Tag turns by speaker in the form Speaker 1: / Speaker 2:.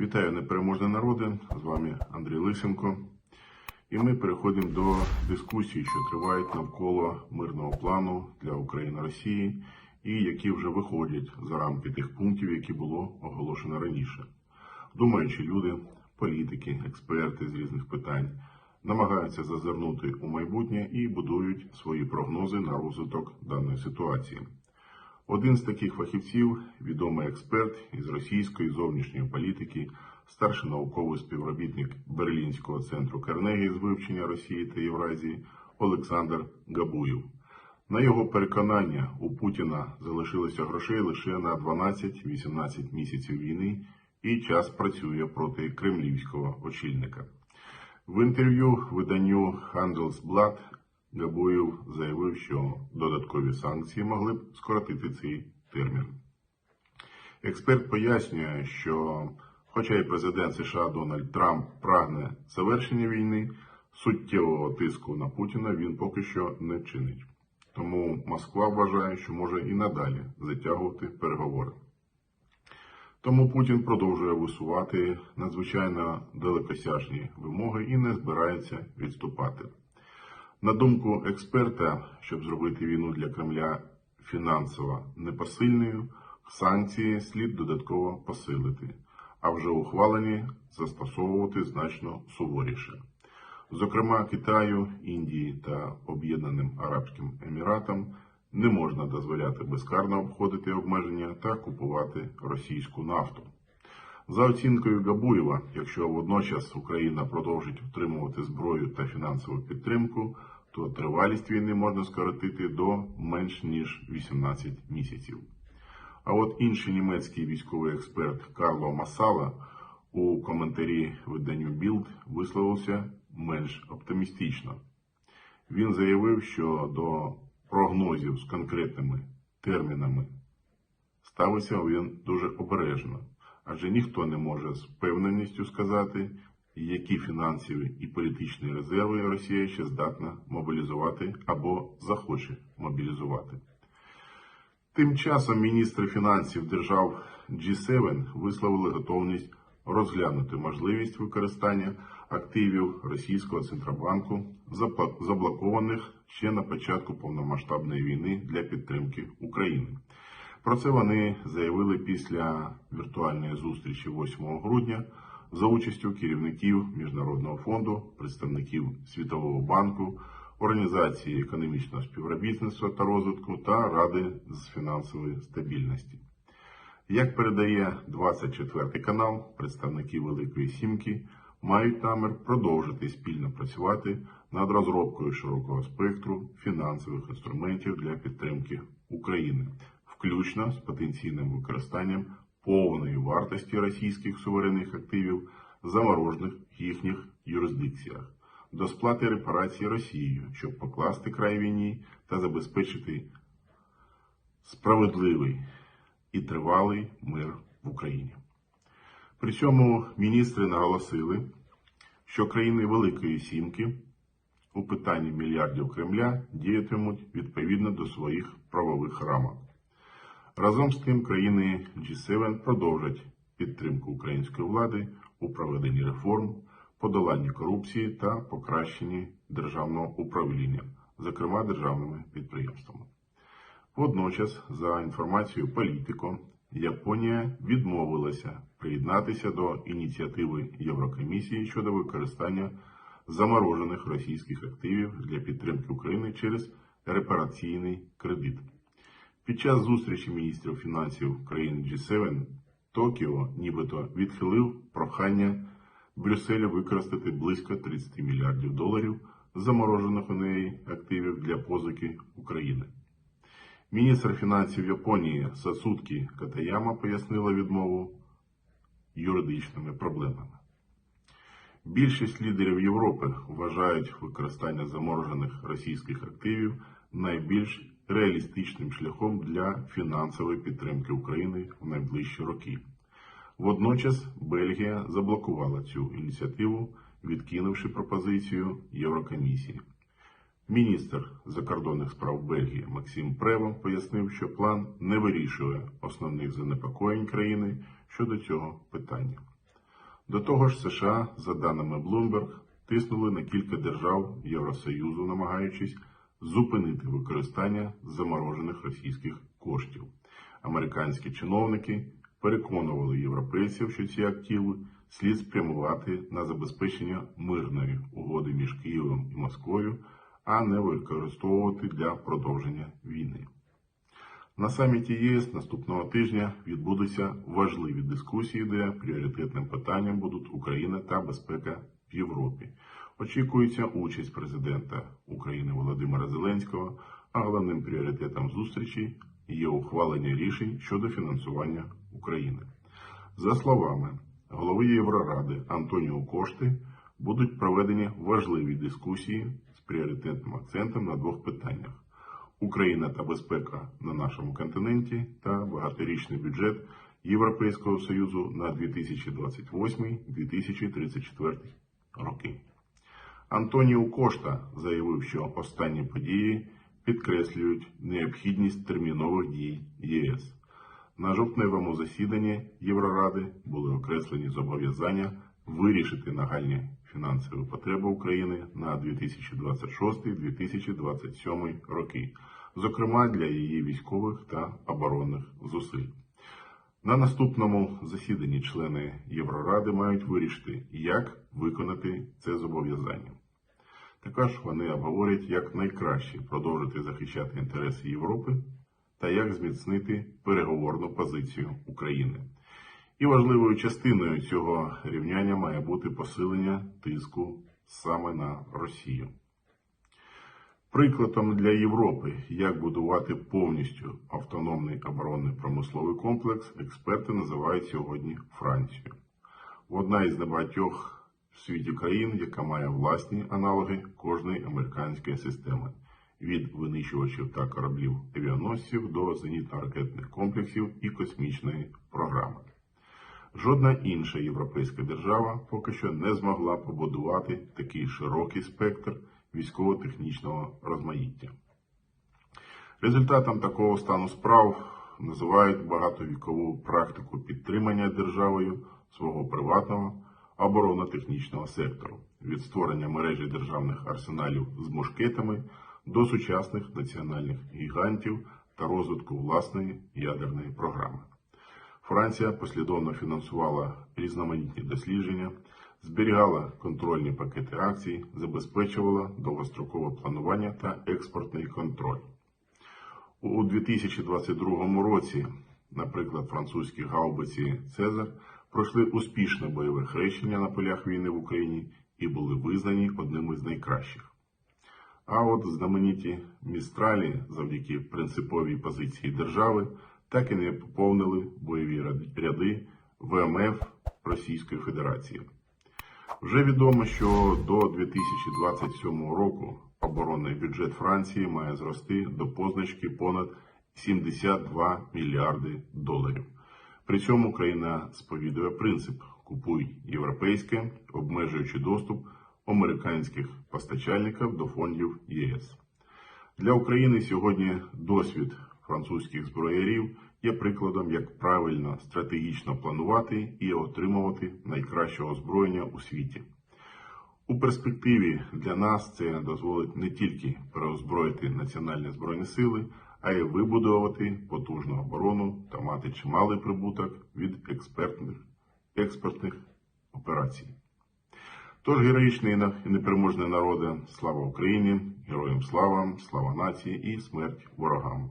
Speaker 1: Вітаю непереможні народи! З вами Андрій Лисенко. І ми переходимо до дискусій, що тривають навколо мирного плану для України Росії, і які вже виходять за рамки тих пунктів, які було оголошено раніше. Думаючи люди, політики, експерти з різних питань намагаються зазирнути у майбутнє і будують свої прогнози на розвиток даної ситуації. Один з таких фахівців, відомий експерт із російської зовнішньої політики, старший науковий співробітник Берлінського центру Карнегі з вивчення Росії та Євразії Олександр Габуєв. На його переконання, у Путіна залишилося грошей лише на 12-18 місяців війни, і час працює проти кремлівського очільника. В інтерв'ю виданню Handelsblad Габуєв заявив, що додаткові санкції могли б скоротити цей термін. Експерт пояснює, що, хоча і президент США Дональд Трамп прагне завершення війни, суттєвого тиску на Путіна він поки що не чинить. Тому Москва вважає, що може і надалі затягувати переговори. Тому Путін продовжує висувати надзвичайно далекосяжні вимоги і не збирається відступати. На думку експерта, щоб зробити війну для Кремля фінансово непосильною, санкції слід додатково посилити, а вже ухвалені застосовувати значно суворіше. Зокрема, Китаю, Індії та Об'єднаним Арабським Еміратам не можна дозволяти безкарно обходити обмеження та купувати російську нафту. За оцінкою Габуєва, якщо водночас Україна продовжить отримувати зброю та фінансову підтримку, то тривалість війни можна скоротити до менш ніж 18 місяців. А от інший німецький військовий експерт Карло Масала у коментарі виданню Білд висловився менш оптимістично. Він заявив, що до прогнозів з конкретними термінами ставиться він дуже обережно, адже ніхто не може з певненістю сказати, які фінансові і політичні резерви Росія ще здатна мобілізувати або захоче мобілізувати. Тим часом міністри фінансів держав G7 висловили готовність розглянути можливість використання активів російського центробанку, заблокованих ще на початку повномасштабної війни для підтримки України. Про це вони заявили після віртуальної зустрічі 8 грудня за участю керівників Міжнародного фонду, представників Світового банку, Організації економічного співробітництва та розвитку та Ради з фінансової стабільності. Як передає 24 канал, представники Великої Сімки мають намір продовжити спільно працювати над розробкою широкого спектру фінансових інструментів для підтримки України, включно з потенційним використанням повної вартості російських суверенних активів, заморожених в їхніх юрисдикціях, до сплати репарацій Росією, щоб покласти край війні та забезпечити справедливий і тривалий мир в Україні. При цьому міністри наголосили, що країни Великої Сімки у питанні мільярдів Кремля діятимуть відповідно до своїх правових рамок. Разом з тим, країни G7 продовжать підтримку української влади у проведенні реформ, подоланні корупції та покращенні державного управління, зокрема державними підприємствами. Водночас, за інформацією політико, Японія відмовилася приєднатися до ініціативи Єврокомісії щодо використання заморожених російських активів для підтримки України через репараційний кредит. Під час зустрічі міністрів фінансів країн G7 Токіо нібито відхилив прохання Брюсселя використати близько 30 мільярдів доларів заморожених у неї активів для позики України. Міністр фінансів Японії Сасудкі Катаяма пояснила відмову юридичними проблемами. Більшість лідерів Європи вважають використання заморожених російських активів найбільш реалістичним шляхом для фінансової підтримки України в найближчі роки. Водночас Бельгія заблокувала цю ініціативу, відкинувши пропозицію Єврокомісії. Міністр закордонних справ Бельгії Максим Прево пояснив, що план не вирішує основних занепокоєнь країни щодо цього питання. До того ж, США, за даними Bloomberg, тиснули на кілька держав Євросоюзу, намагаючись зупинити використання заморожених російських коштів. Американські чиновники переконували європейців, що ці активи слід спрямувати на забезпечення мирної угоди між Києвом і Москвою, а не використовувати для продовження війни. На саміті ЄС наступного тижня відбудуться важливі дискусії, де пріоритетним питанням будуть Україна та безпека в Європі. Очікується участь президента України Володимира Зеленського, а головним пріоритетом зустрічі є ухвалення рішень щодо фінансування України. За словами голови Євроради Антоніо Кошти, будуть проведені важливі дискусії з пріоритетним акцентом на двох питаннях. Україна та безпека на нашому континенті та багаторічний бюджет Європейського Союзу на 2028-2034 роки. Антоніо Кошта заявив, що останні події підкреслюють необхідність термінових дій ЄС. На жовтневому засіданні Євроради були окреслені зобов'язання вирішити нагальні фінансові потреби України на 2026-2027 роки, зокрема для її військових та оборонних зусиль. На наступному засіданні члени Євроради мають вирішити, як виконати це зобов'язання. Також вони обговорять, як найкраще продовжити захищати інтереси Європи та як зміцнити переговорну позицію України. І важливою частиною цього рівняння має бути посилення тиску саме на Росію. Прикладом для Європи, як будувати повністю автономний оборонний промисловий комплекс, експерти називають сьогодні Францію. Одна із небагатьох в світі країн, яка має власні аналоги кожної американської системи від винищувачів та кораблів авіаносців до зенітно-ракетних комплексів і космічної програми. Жодна інша європейська держава поки що не змогла побудувати такий широкий спектр військово-технічного розмаїття. Результатом такого стану справ називають багатовікову практику підтримання державою свого приватного оборонно-технічного сектору від створення мережі державних арсеналів з мушкетами до сучасних національних гігантів та розвитку власної ядерної програми. Франція послідовно фінансувала різноманітні дослідження, зберігала контрольні пакети акцій, забезпечувала довгострокове планування та експортний контроль. У 2022 році, наприклад, французькі гаубиці Цезар пройшли успішне бойове хрещення на полях війни в Україні і були визнані одним із найкращих. А от знамениті містралі завдяки принциповій позиції держави так і не поповнили бойові ряди ВМФ Російської Федерації. Вже відомо, що до 2027 року оборонний бюджет Франції має зрости до позначки понад 72 мільярди доларів. При цьому країна сповідує принцип купуй європейське, обмежуючи доступ американських постачальників до фондів ЄС. Для України сьогодні досвід французьких зброярів є прикладом, як правильно стратегічно планувати і отримувати найкраще озброєння у світі. У перспективі для нас це дозволить не тільки переозброїти національні збройні сили, а й вибудувати потужну оборону та мати чималий прибуток від експертних, експортних операцій. Тож героїчний і непереможний народи, слава Україні, героям слава, слава нації і смерть ворогам.